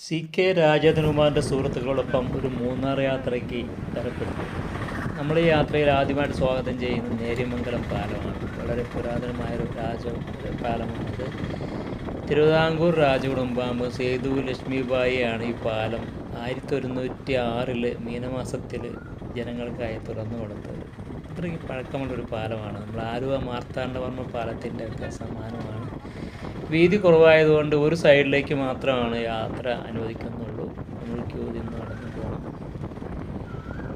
C K രാജധനുമാറിന്റെ സുഹൃത്തുക്കളോടൊപ്പം ഒരു മൂന്നാർ യാത്രയ്ക്ക് തരപ്പെട്ടു. നമ്മൾ ഈ യാത്രയിൽ ആദ്യമായിട്ട് സ്വാഗതം ചെയ്യുന്നത് നേര്യമംഗലം പാലമാണ്. വളരെ പുരാതനമായൊരു രാജ പാലമാണിത്. തിരുവിതാംകൂർ രാജകുടുംബാമ്പ് സേതു ലക്ഷ്മിബായിയാണ് ഈ പാലം ആയിരത്തി ഒരുന്നൂറ്റി ആറിൽ മീനമാസത്തിൽ ജനങ്ങൾക്കായി തുറന്നു കൊടുത്തത്. അത്രയ്ക്ക് പഴക്കമുള്ളൊരു പാലമാണ്. നമ്മൾ ആലുവ മാർത്താണ്ഡവർമ്മ പാലത്തിന്റെ ഒക്കെ സമാനമാണ് വീതി കുറവായതുകൊണ്ട് ഒരു സൈഡിലേക്ക് മാത്രമാണ് യാത്ര അനുവദിക്കുന്നുള്ളൂ. നമ്മൾ ക്യൂ നിന്ന് നടന്നു പോകണം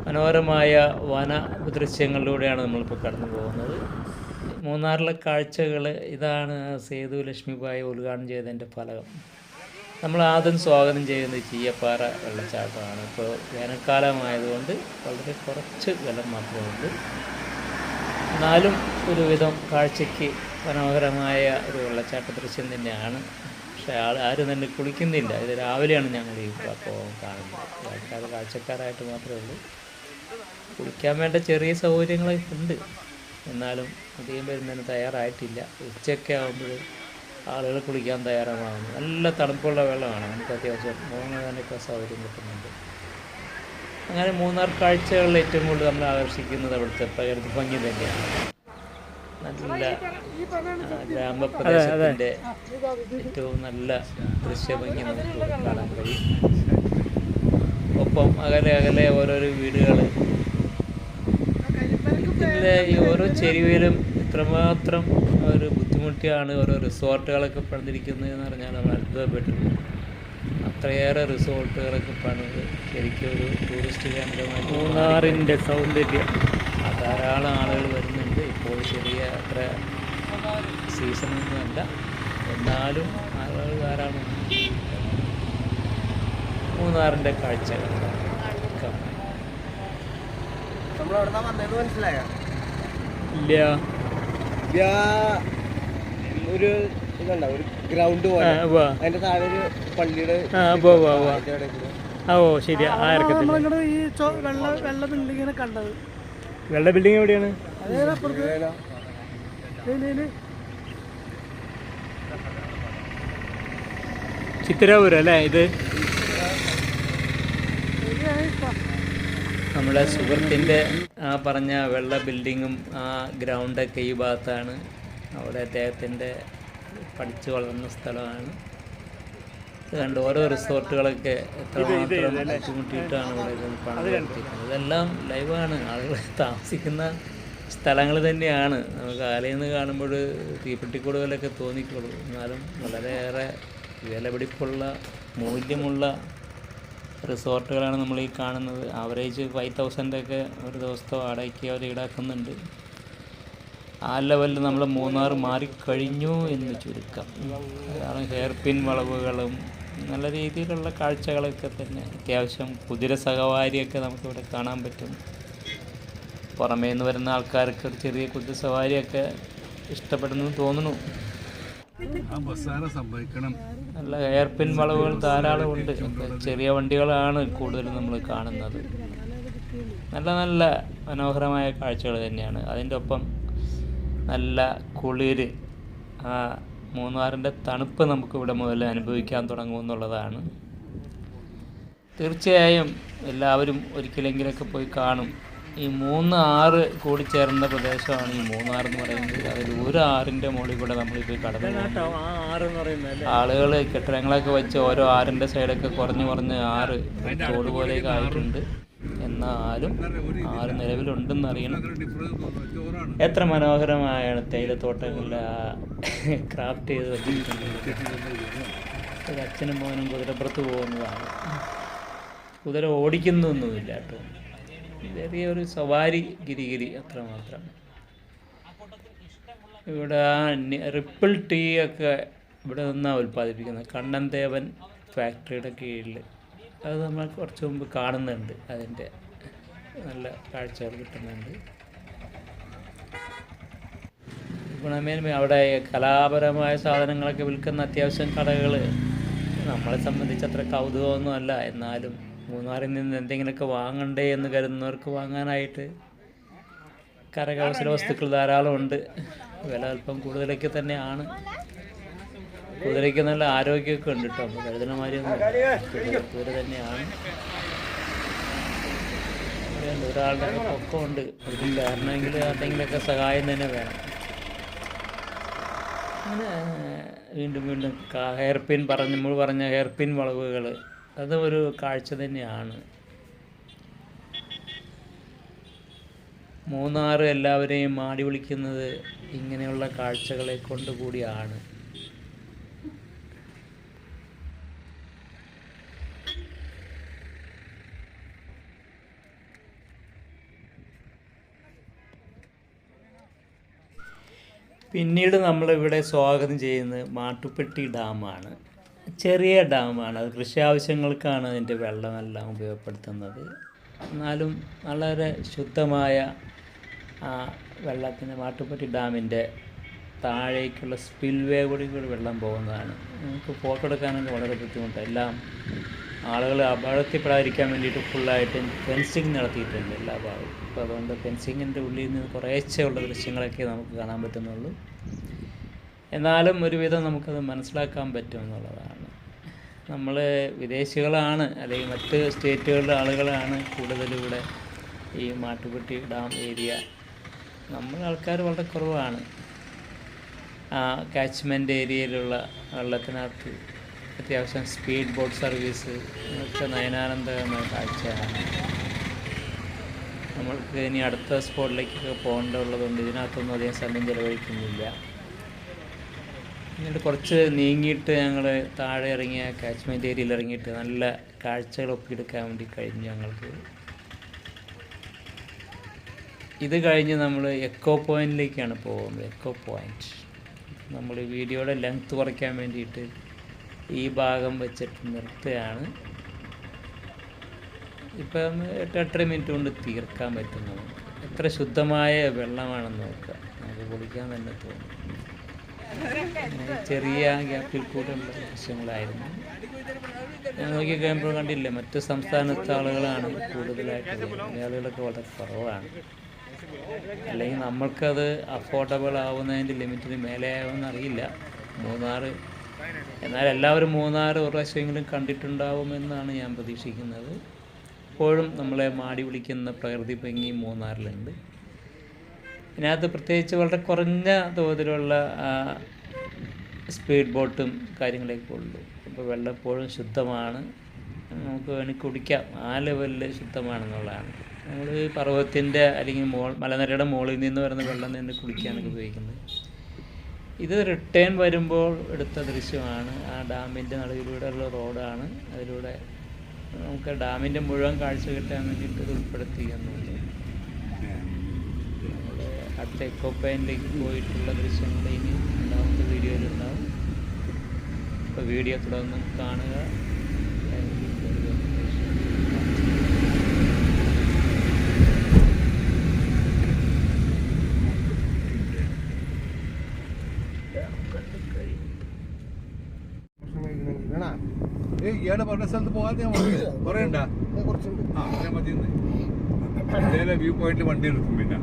മനോഹരമായ വന ദൃശ്യങ്ങളിലൂടെയാണ് നമ്മളിപ്പോൾ കടന്നു പോകുന്നത്. മൂന്നാറിലെ കാഴ്ചകൾ ഇതാണ് സേതു ലക്ഷ്മിബായി ഉദ്ഘാടനം ചെയ്തതിന്റെ ഫലകം. നമ്മൾ ആദ്യം സ്വാഗതം ചെയ്യുന്നത് ചീയപ്പാറ വെള്ളച്ചാട്ടമാണ്. ഇപ്പോൾ വേനൽക്കാലമായതുകൊണ്ട് വളരെ കുറച്ച് വെള്ളം മാത്രമേ ഉള്ളൂ. എന്നാലും ഒരുവിധം കാഴ്ചയ്ക്ക് മനോഹരമായ ഒരു വെള്ളച്ചാട്ട ദൃശ്യം തന്നെയാണ് പക്ഷേ ആൾ ആരും തന്നെ കുളിക്കുന്നില്ല. ഇത് രാവിലെയാണ് ഞങ്ങൾ ഈ അപ്പോൾ കാണുന്നത്. ആൾക്കാർ കാഴ്ചക്കാരായിട്ട് മാത്രമേ ഉള്ളൂ. കുളിക്കാൻ വേണ്ട ചെറിയ സൗകര്യങ്ങളൊക്കെ ഉണ്ട്. എന്നാലും അധികം വരുന്നതിന് തയ്യാറായിട്ടില്ല. ഉച്ചയൊക്കെ ആകുമ്പോൾ ആളുകൾ കുളിക്കാൻ തയ്യാറാകുന്നു നല്ല തണുപ്പുള്ള വെള്ളമാണ്. നമുക്ക് അത്യാവശ്യം മുഖങ്ങാനൊക്കെ സൗകര്യം കിട്ടുന്നുണ്ട്. അങ്ങനെ മൂന്നാർ കാഴ്ചകളിൽ ഏറ്റവും കൂടുതൽ നമ്മൾ ആകർഷിക്കുന്നത് അവിടുത്തെ പ്രകൃതി ഭംഗി തന്നെയാണ്. നല്ല ഗ്രാമപ്രദേശത്തിന്റെ ഏറ്റവും നല്ല ദൃശ്യഭംഗി നമുക്ക് കാണാൻ കഴിയും. ഒപ്പം അകലെ അകലെ ഓരോരോ വീടുകൾ ഇതിന്റെ ഈ ഓരോ ചെരുവിലും ഇത്രമാത്രം ഒരു ബുദ്ധിമുട്ടിയാണ് ഓരോ റിസോർട്ടുകളൊക്കെ പണിതിരിക്കുന്നത് എന്ന് പറഞ്ഞാൽ നമ്മൾ അത്ഭുതപ്പെട്ടിരുന്നു അത്രയേറെ റിസോർട്ടുകളൊക്കെ പണിത് ശരിക്കും ഒരു ടൂറിസ്റ്റ് കേന്ദ്രമായി മൂന്നാറിന്റെ സൗന്ദര്യം. ധാരാളം ആളുകൾ വരുന്നുണ്ട് ഇപ്പോൾ ചെറിയ അത്ര സീസണൊന്നുമല്ല എന്നാലും ആളുകൾ ധാരാളം. മൂന്നാറിന്റെ കാഴ്ചകൾ ഇല്ല. ഒരു ഇതുണ്ട? ഒരു ഗ്രൗണ്ട് പോലെ. അതിന്റെ താഴെ ഒരു പള്ളിയുടെ ഓ ആ ഈ വെള്ള വെള്ള ബിൽഡിങ്ങിനെ കണ്ടത്. വെള്ള ബിൽഡിംഗ് എവിടെയാണ്? ചിത്തിരാപുരം അല്ലേ ഇത്? നമ്മുടെ സുഹൃത്തിന്റെ ആ പറഞ്ഞ വെള്ള ബിൽഡിങ്ങും ആ ഗ്രൗണ്ടൊക്കെ ഈ ഭാഗത്താണ്. അവിടെ അദ്ദേഹത്തിന്റെ പഠിച്ചു വളർന്ന സ്ഥലമാണ്. കണ്ട് ഓരോ റിസോർട്ടുകളൊക്കെ എത്രമാത്രം ബുദ്ധിമുട്ടിയിട്ടാണ് ഇവിടെ പണം ഇതെല്ലാം ലൈവാണ്. ആളുകൾ താമസിക്കുന്ന സ്ഥലങ്ങൾ തന്നെയാണ്. നമുക്ക് ആലയിൽ നിന്ന് കാണുമ്പോൾ തീപ്പെട്ടിക്കൂടുതലൊക്കെ തോന്നിക്കുള്ളൂ എന്നാലും വളരെയേറെ വിലപിടിപ്പുള്ള മൂല്യമുള്ള റിസോർട്ടുകളാണ് നമ്മൾ ഈ കാണുന്നത്. ആവറേജ് ഫൈവ് തൗസൻഡൊക്കെ ഒരു ദിവസത്തെ വാടകയ്ക്ക് അവർ ഈടാക്കുന്നുണ്ട്. ആ ലെവലിൽ നമ്മൾ മൂന്നാർ മാറിക്കഴിഞ്ഞു എന്ന് ചുരുക്കം. കാരണം ഹെയർ പിൻ വളവുകളും നല്ല രീതിയിലുള്ള കാഴ്ചകളൊക്കെ തന്നെ. അത്യാവശ്യം കുതിര സഹവാരിയൊക്കെ നമുക്കിവിടെ കാണാൻ പറ്റും. പുറമേ നിന്ന് വരുന്ന ആൾക്കാർക്ക് ഒരു ചെറിയ കുട്ടി സവാരിയൊക്കെ ഇഷ്ടപ്പെടുന്നു തോന്നുന്നു. നല്ല ഹെയർ പിൻ വളവുകൾ ധാരാളം ഉണ്ട്. ചെറിയ വണ്ടികളാണ് കൂടുതലും നമ്മൾ കാണുന്നത്. നല്ല നല്ല മനോഹരമായ കാഴ്ചകൾ തന്നെയാണ്. അതിന്റെ ഒപ്പം നല്ല കുളിര് ആ മൂന്നാറിന്റെ തണുപ്പ് നമുക്ക് ഇവിടെ മുതൽ അനുഭവിക്കാൻ തുടങ്ങും എന്നുള്ളതാണ്. തീർച്ചയായും എല്ലാവരും ഒരിക്കലെങ്കിലൊക്കെ പോയി കാണും. ഈ മൂന്ന് ആറ് കൂടി ചേർന്ന പ്രദേശമാണ് ഈ മൂന്നാർ എന്ന് പറയുന്നത്. അതിൽ ഒരു ആറിന്റെ മുകളിൽ കൂടെ നമ്മളിപ്പോൾ കടന്നു ആളുകൾ കെട്ടിടങ്ങളൊക്കെ വെച്ച് ഓരോ ആറിന്റെ സൈഡൊക്കെ കുറഞ്ഞു കുറഞ്ഞ് ആറ് തോട് പോലെയൊക്കെ ആയിട്ടുണ്ട്. എന്നാലും ആറ് നിലവിലുണ്ടെന്ന് അറിയണം എത്ര മനോഹരമായാണ് തേയിലത്തോട്ടങ്ങളിൽ ക്രാഫ്റ്റ് ചെയ്ത് വെച്ചിട്ടുണ്ട് ഒരു അച്ഛനും മോനും കുതിരപ്പുറത്ത് പോകുന്നതാണ്. കുതിര ഓടിക്കുന്നൊന്നുമില്ല കേട്ടോ. ചെറിയൊരു സവാരി ഗിരിഗിരി അത്രമാത്രം ഇവിടെ ആ റിപ്പിൾ ടീ ഒക്കെ ഇവിടെ നിന്നാണ് ഉൽപ്പാദിപ്പിക്കുന്നത്. കണ്ണൻ ദേവൻ ഫാക്ടറിയുടെ കീഴിൽ അത് നമ്മൾ കുറച്ച് മുമ്പ് കാണുന്നുണ്ട്. അതിന്റെ നല്ല കാഴ്ചകൾ കിട്ടുന്നുണ്ട്. ഗുണമേന്മ അവിടെ കലാപരമായ സാധനങ്ങളൊക്കെ വിൽക്കുന്ന അത്യാവശ്യം കടകൾ നമ്മളെ സംബന്ധിച്ച് അത്ര കൗതുകമൊന്നുമല്ല. എന്നാലും മൂന്നാറിൽ നിന്ന് എന്തെങ്കിലുമൊക്കെ വാങ്ങണ്ടേ എന്ന് കരുതുന്നവർക്ക് വാങ്ങാനായിട്ട് കരകൗശല വസ്തുക്കൾ ധാരാളം ഉണ്ട്. വില അല്പം കൂടുതലൊക്കെ തന്നെയാണ്. കുതിരയ്ക്ക് നല്ല ആരോഗ്യമൊക്കെ ഉണ്ട് കേട്ടോ. അപ്പോൾ കുതിര തന്നെയാണ്. ഒരാളുടെ പൊക്കമുണ്ട്. ഒരു കാരണമെങ്കിൽ ആരുടെങ്കിലൊക്കെ സഹായം തന്നെ വേണം. അങ്ങനെ വീണ്ടും വീണ്ടും ഹെയർ പിൻ പറഞ്ഞ് നമ്മൾ പറഞ്ഞ ഹെയർ പിൻ വളവുകൾ. അത് ഒരു കാഴ്ച തന്നെയാണ്. മൂന്നാർ എല്ലാവരെയും മാടി വിളിക്കുന്നത് ഇങ്ങനെയുള്ള കാഴ്ചകളെ കൊണ്ട് കൂടിയാണ്. പിന്നീട് നമ്മളിവിടെ സ്വാഗതം ചെയ്യുന്നത് മാട്ടുപ്പെട്ടി ഡാമാണ്. ചെറിയ ഡാമാണ്. അത് കൃഷി ആവശ്യങ്ങൾക്കാണ് അതിന്റെ വെള്ളമെല്ലാം ഉപയോഗപ്പെടുത്തുന്നത്. എന്നാലും വളരെ ശുദ്ധമായ ആ വെള്ളത്തിന് മാട്ടുപ്പെട്ടി ഡാമിന്റെ താഴേക്കുള്ള സ്പിൽവേ കൂടി കൂടി വെള്ളം പോകുന്നതാണ്. നമുക്ക് ഫോട്ടോ എടുക്കാനൊക്കെ വളരെ ബുദ്ധിമുട്ടാണ്. എല്ലാം ആളുകൾ അപകടത്തിൽപ്പെടാതിരിക്കാൻ വേണ്ടിയിട്ട് ഫുള്ളായിട്ട് ഫെൻസിങ് നടത്തിയിട്ടുണ്ട് എല്ലാ ഭാഗവും. അപ്പോൾ അതുകൊണ്ട് ഫെൻസിങ്ങിന്റെ ഉള്ളിൽ നിന്ന് കുറേശ്ശെ ഉള്ള ദൃശ്യങ്ങളൊക്കെ നമുക്ക് കാണാൻ പറ്റുന്നുള്ളൂ. എന്നാലും ഒരുവിധം നമുക്കത് മനസ്സിലാക്കാൻ പറ്റും എന്നുള്ളതാണ് നമ്മൾ വിദേശികളാണ് അല്ലെങ്കിൽ മറ്റ് സ്റ്റേറ്റുകളിലെ ആളുകളാണ് കൂടുതലിവിടെ ഈ മാട്ടുപെട്ടി ഡാം ഏരിയ. നമ്മൾ ആൾക്കാർ വളരെ കുറവാണ്. ആ കാച്ച്മെന്റ് ഏരിയയിലുള്ള വെള്ളത്തിനകത്ത് അത്യാവശ്യം സ്പീഡ് ബോട്ട് സർവീസ് ഒക്കെ നയനാനന്ദകമായ കാഴ്ചയാണ്. നമ്മൾക്ക് ഇനി അടുത്ത സ്പോട്ടിലേക്കൊക്കെ പോകേണ്ടതുള്ളതുകൊണ്ട് ഇതിനകത്തൊന്നും അധികം സമയം ചിലവഴിക്കുന്നില്ല. പിന്നീട് കുറച്ച് നീങ്ങിയിട്ട് ഞങ്ങൾ താഴെ ഇറങ്ങിയ കാച്ച്മെന്റ് ഏരിയയിൽ ഇറങ്ങിയിട്ട് നല്ല കാഴ്ചകളൊക്കെ എടുക്കാൻ വേണ്ടി കഴിഞ്ഞു ഞങ്ങൾക്ക്. ഇത് കഴിഞ്ഞ് നമ്മൾ എക്കോ പോയിന്റിലേക്കാണ് പോകുന്നത് എക്കോ പോയിന്റ് നമ്മൾ വീഡിയോയുടെ ലെങ്ത് കുറയ്ക്കാൻ വേണ്ടിയിട്ട് ഈ ഭാഗം വെച്ചിട്ട് നിർത്തുകയാണ്. ഇപ്പം എട്ട് എട്ടര മിനിറ്റ് കൊണ്ട് തീർക്കാൻ പറ്റും നമുക്ക് എത്ര ശുദ്ധമായ വെള്ളമാണെന്ന് നോക്കുക. നമുക്ക് കുളിക്കാൻ തന്നെ തോന്നും. അങ്ങനെ ചെറിയ ഗ്യാപ്പിൽ കൂടെയുള്ള ദൃശ്യങ്ങളായിരുന്നു ഞാൻ നോക്കി കഴിയുമ്പോൾ കണ്ടില്ലേ മറ്റ് സംസ്ഥാനത്തെ ആളുകളാണ് കൂടുതലായിട്ട് മലയാളികളൊക്കെ വളരെ കുറവാണ്. അല്ലെങ്കിൽ നമ്മൾക്കത് അഫോർഡബിൾ ആവുന്നതിന്റെ ലിമിറ്റിന് മേലെ ആവുമെന്ന് അറിയില്ല. മൂന്നാർ എന്നാൽ എല്ലാവരും മൂന്നാർ ഒരു പ്രാവശ്യമെങ്കിലും കണ്ടിട്ടുണ്ടാവുമെന്നാണ് ഞാൻ പ്രതീക്ഷിക്കുന്നത്. ഇപ്പോഴും നമ്മളെ മാടി വിളിക്കുന്ന പ്രകൃതി ഭംഗി മൂന്നാറിലുണ്ട്. ഇതിനകത്ത് പ്രത്യേകിച്ച് വളരെ കുറഞ്ഞ തോതിലുള്ള സ്പീഡ് ബോട്ടും കാര്യങ്ങളൊക്കെ ഉള്ളൂ. അപ്പോൾ വെള്ളം എപ്പോഴും ശുദ്ധമാണ്. നമുക്ക് വേണമെങ്കിൽ കുടിക്കാം. ആ ലെവലിൽ ശുദ്ധമാണെന്നുള്ളതാണ്. നമ്മൾ പർവതത്തിന്റെ അല്ലെങ്കിൽ മോൾ മലനിരയുടെ മുകളിൽ നിന്ന് വരുന്ന വെള്ളം നിന്ന് കുടിക്കാനൊക്കെ ഉപയോഗിക്കുന്നത്. ഇത് റിട്ടേൺ വരുമ്പോൾ എടുത്ത ദൃശ്യമാണ്. ആ ഡാമിന്റെ നടുവിലൂടെയുള്ള റോഡാണ്. അതിലൂടെ നമുക്ക് ഡാമിന്റെ മുഴുവൻ കാഴ്ച കിട്ടാൻ വേണ്ടിയിട്ട് ഇത് ഉൾപ്പെടുത്തി എന്നുള്ളത് നമ്മുടെ അടുത്ത എക്കോ പോയിന്റിലേക്ക് പോയിട്ടുള്ള ദൃശ്യങ്ങൾ ഇനി രണ്ടാമത്തെ വീഡിയോയിലുണ്ടാവും അപ്പോൾ വീഡിയോ തുടർന്ന് കാണുക. ഇയാൾ പറഞ്ഞ സ്ഥലത്ത് പോകാതെ ഞാൻ പറയണ്ട. കുറച്ചുണ്ട്. ആ അങ്ങനെ മതി വ്യൂ പോയിന്റ് വണ്ടി എടുക്കും പിന്നെ.